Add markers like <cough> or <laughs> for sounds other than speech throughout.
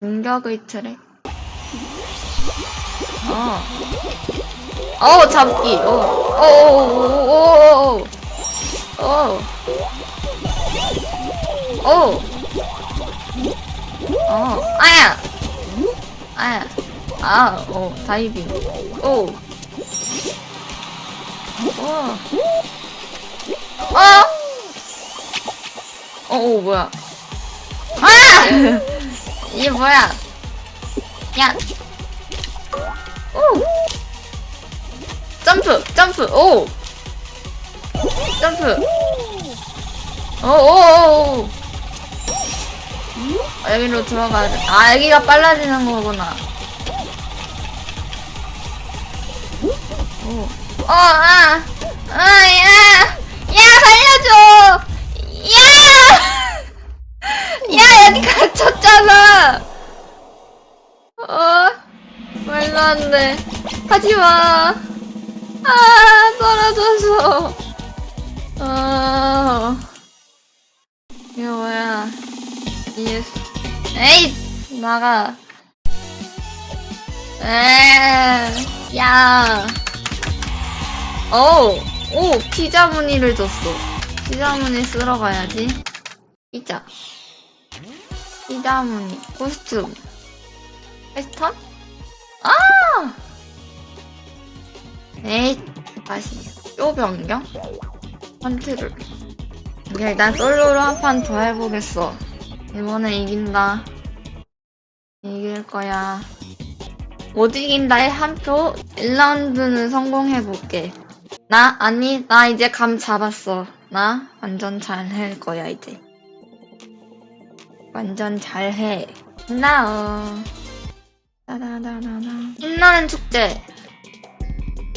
공격의 트랙. 어. 어, 잡기. 어. 어, 어, 어, 어, 어. 어. 어. 어. 아야. 아야. 아, 어, 다이빙. 오. 어. 어. 어, 어, 뭐야. 아! <laughs> 이게 뭐야? 야. 오. 점프, 점프, 오. 점프. 오, 오, 오, 오. 아, 여기로 들어가야 돼. 아, 여기가 빨라지는 거구나. 오. 어, 아. 아, 야. 야, 살려줘. 야! 야, 여기 갇혔잖아. 어, 말도 안 돼. 하지 마. 아, 떨어졌어. 어, 이거 뭐야. 예스. 에이, 나가. 에, 야. 오, 오, 피자 무늬를 줬어. 피자 무늬 쓰러 가야지. 피자. 피자 무늬. 코스튬. 패스턴? 아! 에이, 다시. 또 변경? 헌트를. 이게 일단 솔로로 한 판 더 해보겠어. 이번에 이긴다. 이길 거야. 못 이긴다에 한 표. 1라운드는 성공해볼게. 나, 아니, 나 이제 감 잡았어. 나 완전 잘 할 거야, 이제. 완전 잘해. 나어. 따다다다다. 신나는 축제.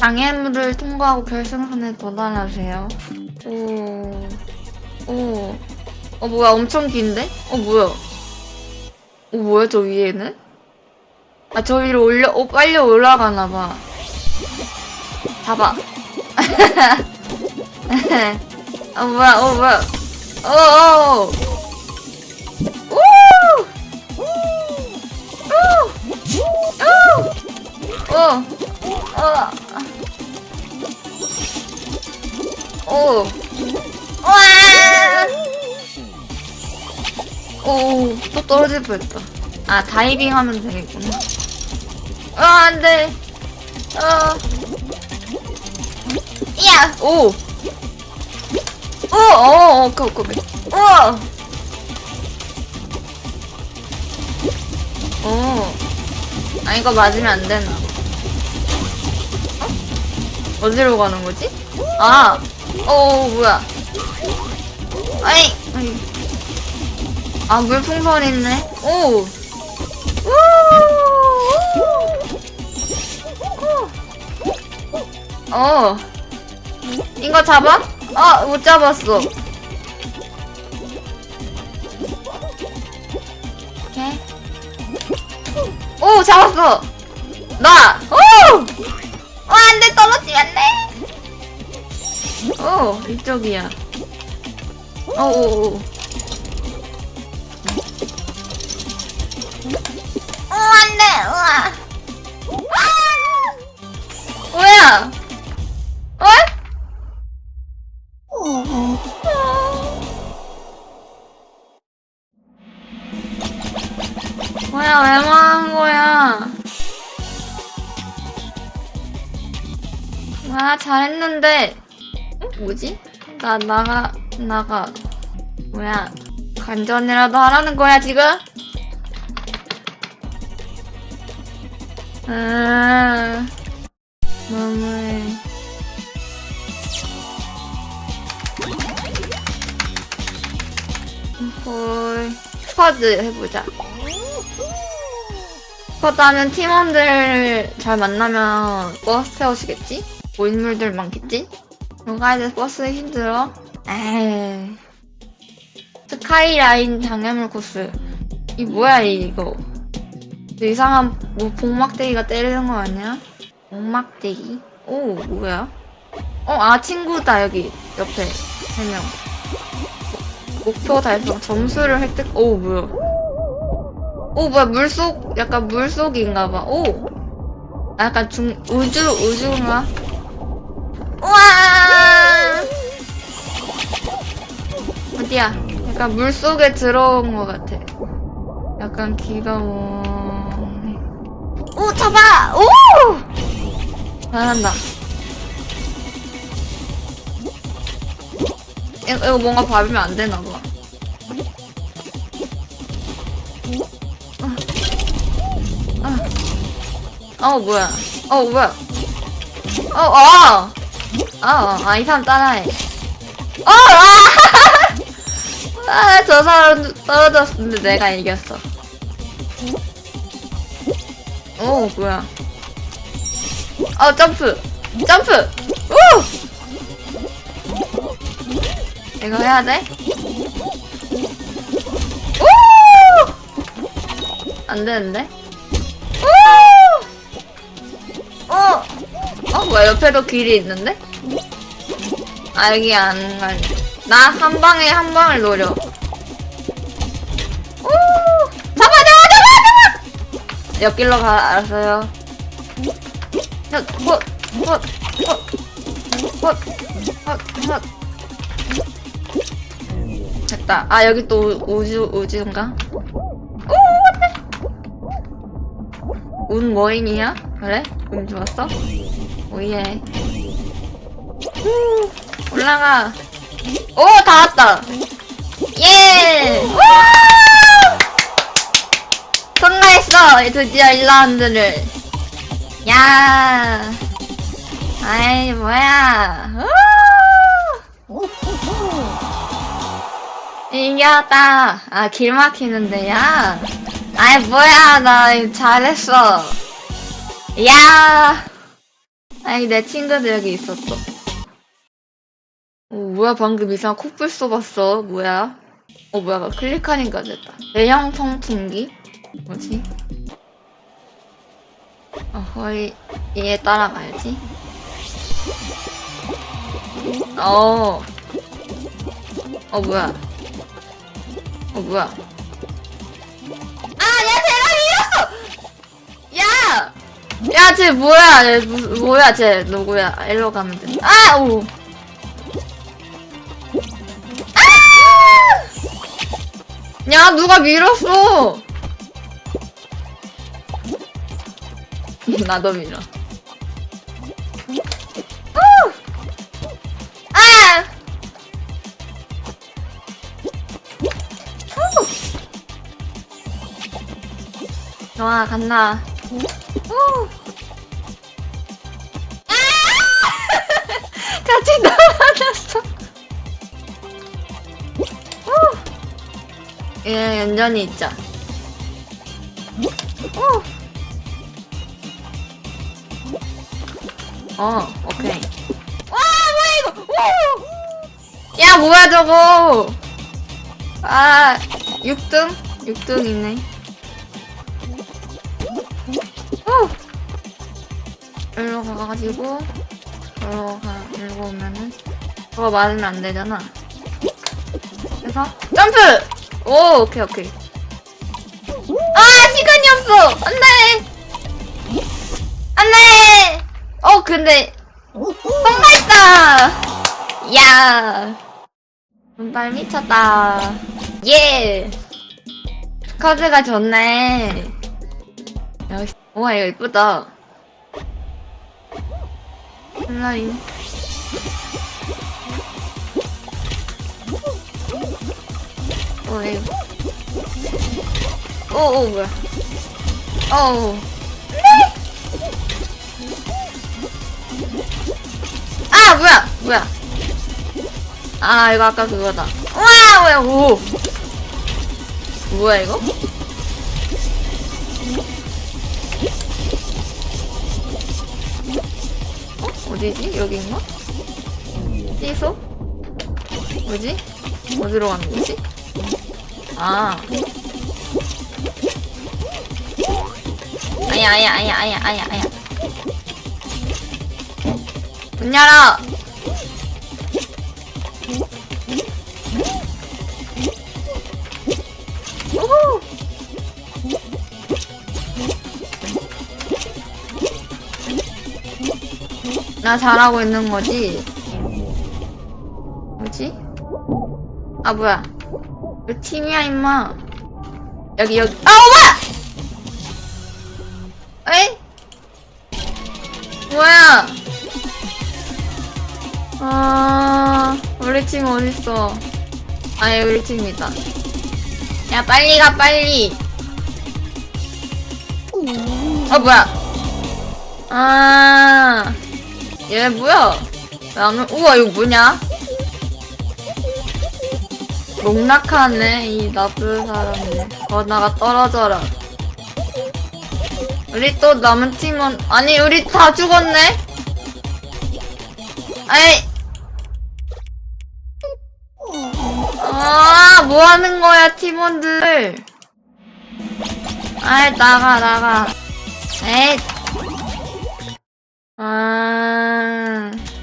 장애물을 통과하고 결승선에 도달하세요. 오. 오. 어, 뭐야, 엄청 긴데? 어, 뭐야. 어, 뭐야, 저 위에는? 아, 저 위로 올려, 어, 빨리 올라가나봐. 잡아. <laughs> 어, 뭐야, 어, 뭐야. 어, 어, 어. 어, 어. 오. 와! 오, 또 떨어질 뻔했다. 아, 다이빙 하면 되겠구나. 어, 안 돼. 어. 야! 오! 오! 어, 어, 그, 그, 그. 우와! 오. 아, 이거 맞으면 안 되나. 어? 어디로 가는 거지? 아! 어, 뭐야. 아이, 아이. 아, 물풍선 있네. 오! 우! 우! 어. 이거 잡아? 아, 못 잡았어. 오케이. 오, 잡았어! 나! 오! 어, 떨어지면 안 돼! 오, 이쪽이야. 오, 오, 오. 어, 안 돼! 우와! 아! 뭐야? 잘했는데. 어? 뭐지? 나, 나가, 나가. 뭐야. 관전이라도 하라는 거야, 지금? 아, 너무해. 헐. 스쿼드 해보자. 스쿼드 하면 팀원들 잘 만나면 버스 태워주겠지? 뭐 인물들 많겠지? 누가 이제 버스 힘들어? 에이. 스카이라인 장애물 코스. 이 뭐야, 이거. 저 이상한, 뭐, 복막대기가 때리는 거 아니야? 복막대기? 오, 뭐야? 어, 아, 친구다, 여기. 옆에. 세 명. 목표 달성 점수를 획득, 오, 뭐야. 오, 뭐야, 물속, 약간 물속인가봐. 오! 아, 약간 중, 우주, 우주인가? 우와! 어디야? 약간 물 속에 들어온 것 같아. 약간 기가 오네. 오, 잡아! 오! 잘한다. 이거, 이거 뭔가 밟으면 안 되나 봐. 어, 뭐야. 어, 뭐야. 어, 어! 어, 아, 이 사람 따라해. 어, 아! <laughs> 아, 저 사람 떨어졌는데 내가 이겼어. 오, 뭐야. 어, 점프! 점프! 우! 이거 해야 돼? 우! 안 되는데? 우! 어! 어, 뭐야, 옆에도 길이 있는데? 아, 여기 안 갈. 나한 방에 한 방을 노려. 오! 잡아, 잡아, 잡아, 잡아! 옆길로 가, 알았어요. 헛, 헛, 헛, 헛, 헛, 헛, 헛. 됐다. 아, 여기 또 우- 우주, 우주인가? 오, 안돼! 운 뭐인이야? 그래? 운 좋았어? 오예. 후, 올라가. 오, 다 왔다. 예! 우! 통과했어! 드디어 1라운드를. 야! 아이, 뭐야. 우! 이겼다. 아, 길 막히는데, 야. 아이, 뭐야. 나 잘했어. 야. 아니, 내 친구들 여기 있었어. 오, 뭐야, 방금 이상 코뿔 쏘봤어. 뭐야? 어, 뭐야. 클릭하니까 됐다. 대형 통풍기? 뭐지? 어, 거의, 얘 따라가야지. 어. 어, 뭐야. 어, 뭐야. 야! 야, 쟤 뭐야? 쟤 무, 뭐야, 쟤 누구야? 일로 가면 돼. 아, 오. 아! 야, 누가 밀었어? <laughs> 나도 밀어. 우! 아! 후! 좋아, 간다. 오! 아! <laughs> 같이 떨어졌어. 오! 예, 얌전히 있자. 오! 어, 오케이. 와, 뭐야, 이거! 오! 야, 뭐야, 저거! 아, 6등? 6등 있네. 일로 가가지고, 저로 가, 일로 오면은, 저거 맞으면 안 되잖아. 그래서, 점프! 오, 오케이, 오케이. 아, 시간이 없어! 안 돼! 안 돼! 어, 근데, 성공했다! 야 운빨 미쳤다. 예! 카드가 좋네. 역시, 우와, 이거 이쁘다. 슬라임. 어, 이거. 오, 오, 뭐야. 어우. 아, 뭐야, 뭐야. 아, 이거 아까 그거다. 와, 뭐야, 오. 뭐야, 이거? 어? 어디지? 여기인가? 띠소? 뭐지? 어디로 가는 거지? 아. 아야, 아야, 아야, 아야, 아야, 아야. 문 열어! 나 잘하고 있는 거지? 뭐지? 아, 뭐야. 왜 팀이야, 임마. 여기, 여기. 아, 오마! 에이? 뭐야? 아, 우리 팀 어딨어? 아니, 우리 팀이다. 야, 빨리 가, 빨리. 아, 뭐야. 아, 얘 뭐야? 올- 우와, 이거 뭐냐? 농락하네, 이 나쁜 사람들. 어, 나가 떨어져라. 우리 또 남은 팀원, 아니, 우리 다 죽었네? 아이. 아, 뭐 하는 거야, 팀원들. 아이, 나가, 나가. 에이. 嗯。